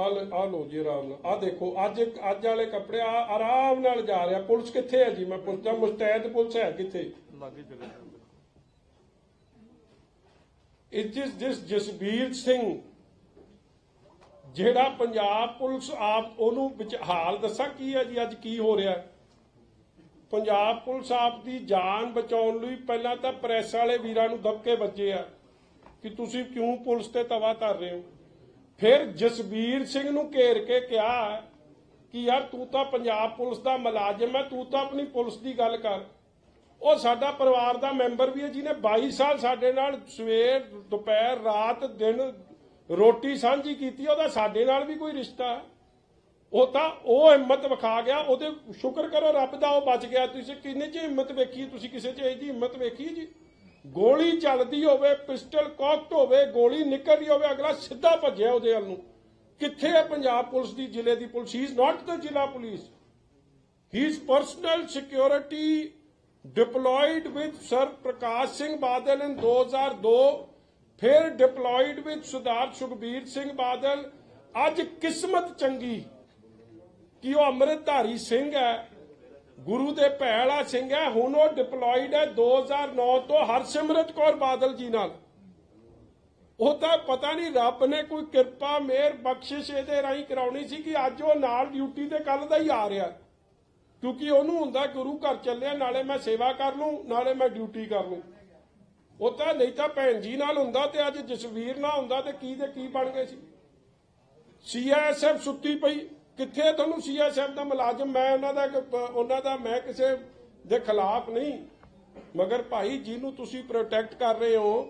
ਆ ਆ ਲੋ ਜੀ ਆਰਾਮ ਨਾਲ। ਆ ਦੇਖੋ ਅੱਜ ਅੱਜ ਵਾਲੇ ਕੱਪੜੇ ਆ ਆਰਾਮ ਨਾਲ ਜਾ ਰਿਹਾ। ਪੁਲਿਸ ਕਿੱਥੇ ਹੈ ਜੀ? ਮੈਂ ਪੁੱਛਦਾ ਮੁਸਤੈਦ ਪੁਲਿਸ ਹੈ ਕਿੱਥੇ? ਲਾਗੇ ਚਲੇ it is this Jasbir Singh ਜਿਹੜਾ ਪੰਜਾਬ ਪੁਲਿਸ ਆਪ ਉਹਨੂੰ ਵਿੱਚ ਹਾਲ ਦੱਸਾਂ ਕੀ ਹੈ ਜੀ? ਅੱਜ ਕੀ ਹੋ ਰਿਹਾ? ਪੰਜਾਬ ਪੁਲਿਸ ਆਪ ਦੀ ਜਾਨ ਬਚਾਉਣ ਲਈ ਪਹਿਲਾਂ ਤਾਂ ਪ੍ਰੈਸ ਵਾਲੇ ਵੀਰਾਂ ਨੂੰ ਦਬਕੇ ਵੱਜੇ ਆ ਕਿ ਤੁਸੀਂ ਕਿਉਂ ਪੁਲਿਸ ਤੇ ਤਵਾ ਧਰ ਰਹੇ ਹੋ? ਫਿਰ ਜਸਬੀਰ ਸਿੰਘ ਨੂੰ ਘੇਰ ਕੇ ਕਿਹਾ ਕਿ ਯਾਰ ਤੂੰ ਤਾਂ ਪੰਜਾਬ ਪੁਲਿਸ ਦਾ ਮੁਲਾਜ਼ਮ ਹੈ, ਤੂੰ ਤਾਂ ਆਪਣੀ ਪੁਲਿਸ ਦੀ ਗੱਲ ਕਰ। ਉਹ ਸਾਡਾ ਪਰਿਵਾਰ ਦਾ ਮੈਂਬਰ ਵੀ ਹੈ, ਜਿਹਨੇ 22 ਸਾਲ ਸਾਡੇ ਨਾਲ ਸਵੇਰ, ਦੁਪਹਿਰ, ਰਾਤ, ਦਿਨ ਰੋਟੀ ਸਾਂਝੀ ਕੀਤੀ, ਉਹਦਾ ਸਾਡੇ ਨਾਲ ਵੀ ਕੋਈ ਰਿਸ਼ਤਾ ਹੈ। ਉਹ ਤਾਂ ਉਹ ਹਿੰਮਤ ਵਿਖਾ ਗਿਆ, ਉਹਦੇ ਸ਼ੁਕਰ ਕਰੋ ਰੱਬ ਦਾ ਉਹ ਬਚ ਗਿਆ। ਤੁਸੀਂ ਕਿੰਨੇ ਚ ਹਿੰਮਤ ਵੇਖੀ, ਤੁਸੀਂ ਕਿਸੇ ਚ ਇਹ ਜੀ ਹਿੰਮਤ ਵੇਖੀ ਜੀ? ਗੋਲੀ ਚੱਲਦੀ ਹੋਵੇ, ਪਿਸਟਲ ਕਾਕਟ ਹੋਵੇ, ਗੋਲੀ ਨਿਕਲਦੀ ਹੋਵੇ, ਅਗਲਾ ਸਿੱਧਾ ਭੱਜਿਆ ਉਹਦੇ ਵੱਲ ਨੂੰ। ਕਿੱਥੇ ਹੈ ਪੰਜਾਬ ਪੁਲਿਸ ਦੀ, ਜ਼ਿਲ੍ਹੇ ਦੀ police? He is not the ਜ਼ਿਲ੍ਹਾ police. He his personal security deployed with Sir Prakash Singh Badal in 2002 ਫਿਰ ਡਿਪਲੋਇਡ ਵਿਦ ਸਰਦਾਰ ਸੁਖਬੀਰ ਸਿੰਘ ਬਾਦਲ ਅੱਜ ਕਿਸਮਤ ਚੰਗੀ ਕਿ ਉਹ ਅੰਮ੍ਰਿਤਧਾਰੀ ਸਿੰਘ ਹੈ। ਗੁਰੂ ਦੇ ਭੈਲਾ ਸਿੰਘ ਹੈ, ਹੁਣ ਉਹ ਡਿਪਲੋਇਡ ਹੈ 2009 ਤੋਂ ਹਰਸਿਮਰਤ ਕੌਰ ਬਾਦਲ ਜੀ ਨਾਲ। ਉਹ ਤਾਂ ਪਤਾ ਨਹੀਂ ਰੱਬ ਨੇ ਕੋਈ ਕਿਰਪਾ, ਮਿਹਰ, ਬਖਸ਼ਿਸ਼ ਇਹਦੇ ਰਾਹੀਂ ਕਰਾਉਣੀ ਸੀ ਕਿ ਅੱਜ ਉਹ ਨਾਲ ਡਿਊਟੀ ਤੇ ਕੱਲ ਦਾ ਹੀ ਆ ਰਿਹਾ ਕਿਉਂਕਿ ਉਹਨੂੰ ਹੁੰਦਾ ਗੁਰੂ ਘਰ ਚੱਲਿਆ, ਨਾਲੇ ਮੈਂ ਸੇਵਾ ਕਰ ਲੂੰ, ਨਾਲੇ ਮੈਂ ਡਿਊਟੀ ਕਰ ਲੂੰ। ਉਹ ਤਾਂ ਨਹੀਂ ਤਾਂ ਭੈਣ ਜੀ ਨਾਲ ਹੁੰਦਾ ਤੇ ਅੱਜ ਜਸਵੀਰ ਨਾਲ ਹੁੰਦਾ ਤੇ ਕੀ ਤੇ ਕੀ ਬਣ ਗਏ ਸੀ। ਸੀਆਈਐਸਐਫ ਸੁੱਤੀ ਪਈ। ਕਿੱਥੇ ਤੁਹਾਨੂੰ ਸੀਆਈਐਸਐਫ ਦਾ ਮੁਲਾਜ਼ਮ? ਮੈਂ ਉਹਨਾਂ ਦਾ ਇੱਕ- ਉਹਨਾਂ ਦਾ ਮੈਂ ਕਿਸੇ ਦੇ ਖਿਲਾਫ ਨਹੀਂ। ਮਗਰ ਭਾਈ ਜਿਹਨੂੰ ਤੁਸੀਂ ਪ੍ਰੋਟੈਕਟ ਕਰ ਰਹੇ ਹੋ।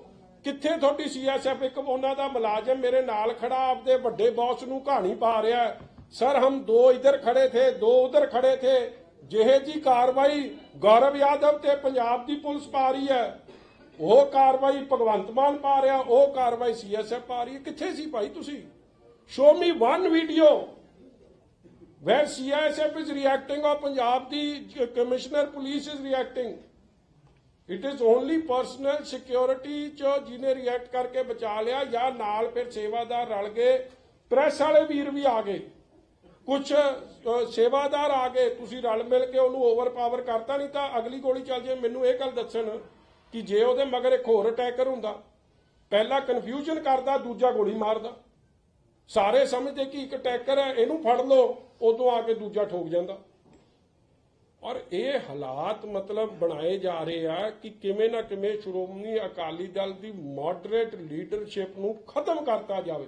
ਕਿੱਥੇ ਤੁਹਾਡੀ ਸੀਐਸਐਫ ਇੱਕ ਉਹਨਾਂ ਦਾ ਮੁਲਾਜ਼ਮ ਮੇਰੇ ਨਾਲ ਖੜਾ, ਆਪਦੇ ਵੱਡੇ ਬੌਸ ਨੂੰ ਕਹਾਣੀ ਪਾ ਰਿਹਾ ਸਰ, ਹਮ ਦੋ ਇਧਰ ਖੜੇ ਥੇ, ਦੋ ਉਧਰ ਖੜੇ ਥੇ। ਜਿਹੇ ਜੀ ਕਾਰਵਾਈ ਗੌਰਵ ਯਾਦਵ ਤੇ ਪੰਜਾਬ ਦੀ ਪੁਲਿਸ ਪਾ ਰਹੀ ਹੈ। ਉਹ ਕਾਰਵਾਈ ਭਗਵੰਤ ਮਾਨ ਪਾ ਰਿਹਾ, ਉਹ ਕਾਰਵਾਈ ਸੀਐਸਐਫ ਪਾ ਰਹੀ ਹੈ। ਕਿੱਥੇ ਸੀ ਭਾਈ ਤੁਸੀਂ? Show me one video where CISF is reacting or Punjab, the commissioner police is reacting. It is only personal security ਚ ਜਿਹਨੇ ਰਿਐਕਟ ਕਰਕੇ ਬਚਾ ਲਿਆ ਜਾਂ ਨਾਲ ਫਿਰ ਸੇਵਾਦਾਰ ਰਲ ਗਏ ਪ੍ਰੈਸ ਵਾਲੇ ਵੀਰ ਵੀ ਆ ਗਏ ਕੁਝ ਸੇਵਾਦਾਰ ਆ ਗਏ ਤੁਸੀਂ ਰਲ ਮਿਲ ਕੇ ਉਹਨੂੰ ਓਵਰਪਾਵਰ ਕਰਤਾ ਨਹੀਂ ਤਾਂ ਅਗਲੀ ਗੋਲੀ ਚੱਲ ਜੇ ਮੈਨੂੰ ਇਹ ਗੱਲ ਦੱਸਣ ਕਿ ਜੇ ਉਹਦੇ ਮਗਰ ਇੱਕ ਹੋਰ ਅਟੈਕਰ ਹੁੰਦਾ ਪਹਿਲਾ ਕਨਫਿਊਜ਼ਨ ਕਰਦਾ ਦੂਜਾ ਗੋਲੀ ਮਾਰਦਾ ਸਾਰੇ ਸਮਝਦੇ ਕਿ ਇੱਕ ਟੈਕਰ ਹੈ, ਇਹਨੂੰ ਫੜ ਲਓ, ਉਦੋਂ ਆ ਕੇ ਦੂਜਾ ਠੋਕ ਜਾਂਦਾ। ਔਰ ਇਹ ਹਾਲਾਤ ਮਤਲਬ ਬਣਾਏ ਜਾ ਰਹੇ ਆ ਕਿ ਕਿਵੇਂ ਨਾ ਕਿਵੇਂ ਸ਼੍ਰੋਮਣੀ ਅਕਾਲੀ ਦਲ ਦੀ ਮੋਡਰੇਟ ਲੀਡਰਸ਼ਿਪ ਨੂੰ ਖਤਮ ਕਰਤਾ ਜਾਵੇ।